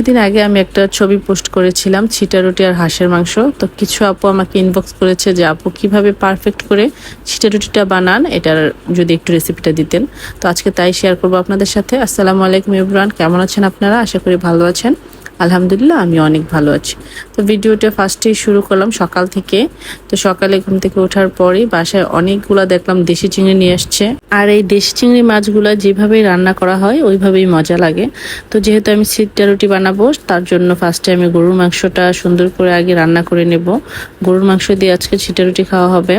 কিছুদিন আগে আমি একটা ছবি পোস্ট করেছিলাম, ছিটা রুটি আর হাঁসের মাংস। তো কিছু আপু আমাকে ইনবক্স করেছে যে, আপু, কীভাবে পারফেক্ট করে ছিটা রুটিটা বানান? এটার যদি একটু রেসিপিটা দিতেন। তো আজকে তাই শেয়ার করব আপনাদের সাথে। আসসালামু আলাইকুম ইমরান, কেমন আছেন আপনারা? আশা করি ভালো আছেন। আলহামদুলিল্লাহ, আমি অনেক ভালো আছি। তো ভিডিওটা ফার্স্টেই শুরু করলাম সকাল থেকে। তো সকালে ঘুম থেকে ওঠার পরেই বাসায় অনেকগুলা দেখলাম দেশি চিংড়ি নিয়ে আসছে। আর এই দেশি চিংড়ি মাছগুলা যেভাবেই রান্না করা হয়, ওইভাবেই মজা লাগে। তো যেহেতু আমি সিটটা রুটি বানাবো, তার জন্য ফার্স্টে আমি গরুর মাংসটা সুন্দর করে আগে রান্না করে নেব। গরুর মাংস দিয়ে আজকে ছিটা রুটি খাওয়া হবে।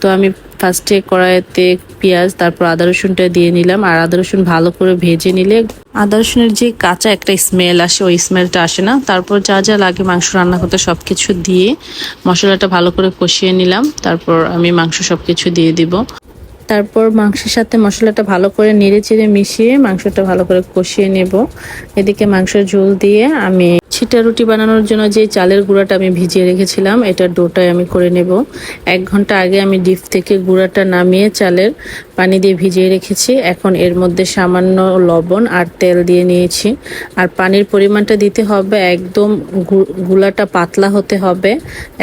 তো আমি ফার্স্টে কড়াইতে পেঁয়াজ, তারপর আদা রসুনটা দিয়ে নিলাম। আর আদা রসুন ভালো করে ভেজে নিলে আদা রসুনের যে কাঁচা একটা স্মেল আসে, ওই স্মেলটা আসে না। তারপর যা যা লাগে মাংস রান্না করতে সব কিছু দিয়ে মশলাটা ভালো করে কষিয়ে নিলাম। তারপর আমি মাংস সব কিছু দিয়ে দিব। তারপর মাংসের সাথে মশলাটা ভালো করে নেড়ে চেড়ে মিশিয়ে মাংসটা ভালো করে কষিয়ে নেব। এদিকে মাংসের ঝোল দিয়ে আমি ছিটা রুটি বানানোর জন্য যে চালের গুঁড়াটা আমি ভিজিয়ে রেখেছিলাম, এটা ডোটাই আমি করে নেব। এক ঘণ্টা আগে আমি ডিপ থেকে গুঁড়াটা নামিয়ে চালের পানি দিয়ে ভিজিয়ে রেখেছি। এখন এর মধ্যে সামান্য লবণ আর তেল দিয়ে নিয়েছি। আর পানির পরিমাণটা দিতে হবে, একদম গুলাটা পাতলা হতে হবে।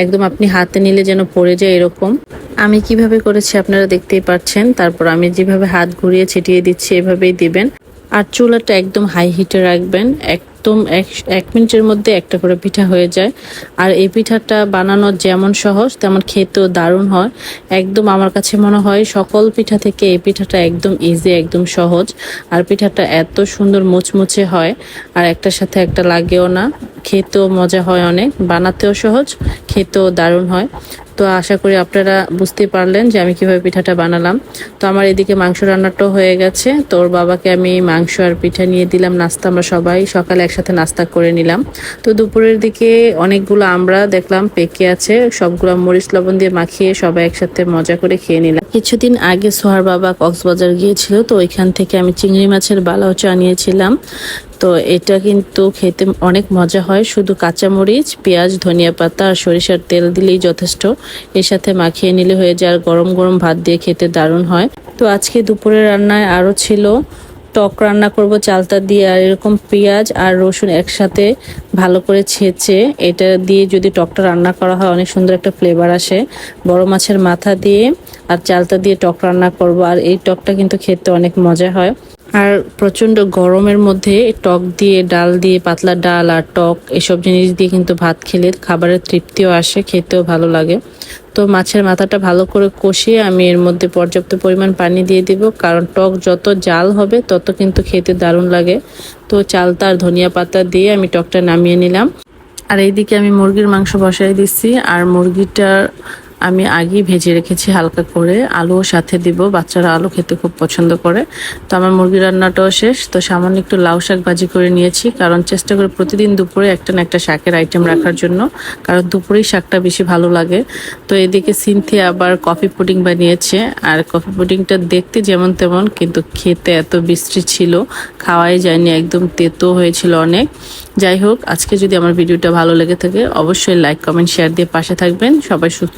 একদম আপনি হাতে নিলে যেন পড়ে যায় এরকম। আমি কীভাবে করেছি আপনারা দেখতেই পাচ্ছেন। তারপর আমি যেভাবে হাত ঘুরিয়ে ছিটিয়ে দিচ্ছি, এভাবেই দিবেন। আর চুলাটা একদম হাই হিটে রাখবেন। একদম এক এক মিনিটের মধ্যে একটা করে পিঠা হয়ে যায়। আর এই পিঠাটা বানানো যেমন সহজ, তেমন খেতেও দারুণ হয়। একদম আমার কাছে মনে হয় সকল পিঠা থেকে এই পিঠাটা একদম ইজি একদম সহজ। আর পিঠাটা এত সুন্দর মুচমুচে হয়, আর একটার সাথে একটা লাগেও না। খেতেও মজা হয় অনেক, বানাতেও সহজ, খেতেও দারুণ হয়। তো আশা করি আপনারা বুঝতে পারলেন যে আমি কীভাবে পিঠাটা বানালাম। তো আমার এদিকে মাংস রান্নাটাও হয়ে গেছে। তোর বাবাকে আমি মাংস আর পিঠা নিয়ে দিলাম, নাস্তা আমরা সবাই সকালে একসাথে নাস্তা করে নিলাম। তো দুপুরের দিকে অনেকগুলো আমরা দেখলাম পেকে আছে, সবগুলো মরিচ লবণ দিয়ে মাখিয়ে সবাই একসাথে মজা করে খেয়ে নিলাম। কিছুদিন আগে সোহার বাবা কক্সবাজার গিয়েছিল, তো ওইখান থেকে আমি চিংড়ি মাছের বালাও চা নিয়েছিলাম। তো এটা কিন্তু খেতে অনেক মজা হয়। শুধু কাঁচামরিচ, পেঁয়াজ, ধনিয়া পাতা আর সরিষার তেল দিলেই যথেষ্ট। এর সাথে মাখিয়ে নিলে হয়ে যায় আর গরম গরম ভাত দিয়ে খেতে দারুণ হয়। তো আজকে দুপুরের রান্নায় আরও ছিল টক রান্না করব চালতা দিয়ে আর এরকম পেঁয়াজ আর রসুন একসাথে ভালো করে ছেঁচে। এটা দিয়ে যদি টকটা রান্না করা হয় অনেক সুন্দর একটা ফ্লেভার আসে। বড় মাছের মাথা দিয়ে আর চালতা দিয়ে টক রান্না করব। আর এই টকটা কিন্তু খেতে অনেক মজা হয়। আর প্রচণ্ড গরমের মধ্যে টক দিয়ে, ডাল দিয়ে, পাতলা ডাল আর টক এসব জিনিস দিয়ে কিন্তু ভাত খেলে খাবারের তৃপ্তিও আসে, খেতেও ভালো লাগে। তো মাছের মাথাটা ভালো করে কষিয়ে আমি এর মধ্যে পর্যাপ্ত পরিমাণ পানি দিয়ে দিব, কারণ টক যত জাল হবে তত কিন্তু খেতে দারুণ লাগে। তো চালতা আর ধনিয়া পাতা দিয়ে আমি টকটা নামিয়ে নিলাম। আর এইদিকে আমি মুরগির মাংস বসাই দিচ্ছি, আর মুরগিটার আমি আগেই ভেজে রেখেছি হালকা করে। আলুও সাথে দিব, বাচ্চারা আলু খেতে খুব পছন্দ করে। তো আমার মুরগি রান্নাটাও শেষ। তো সামান্য একটু লাউ শাক ভাজি করে নিয়েছি, কারণ চেষ্টা করে প্রতিদিন দুপুরে একটা না একটা শাকের আইটেম রাখার জন্য, কারণ দুপুরেই শাকটা বেশি ভালো লাগে। তো এদিকে সিনথি আবার কফি পুডিং বানিয়েছে, আর কফি পুডিংটা দেখতে যেমন তেমন, কিন্তু খেতে এত বৃষ্টি ছিল, খাওয়াই যায়নি, একদম তেতো হয়েছিল অনেক। যাই হোক, আজকে যদি আমার ভিডিওটা ভালো লেগে থাকে, অবশ্যই লাইক কমেন্ট শেয়ার দিয়ে পাশে থাকবেন। সবাই সুস্থ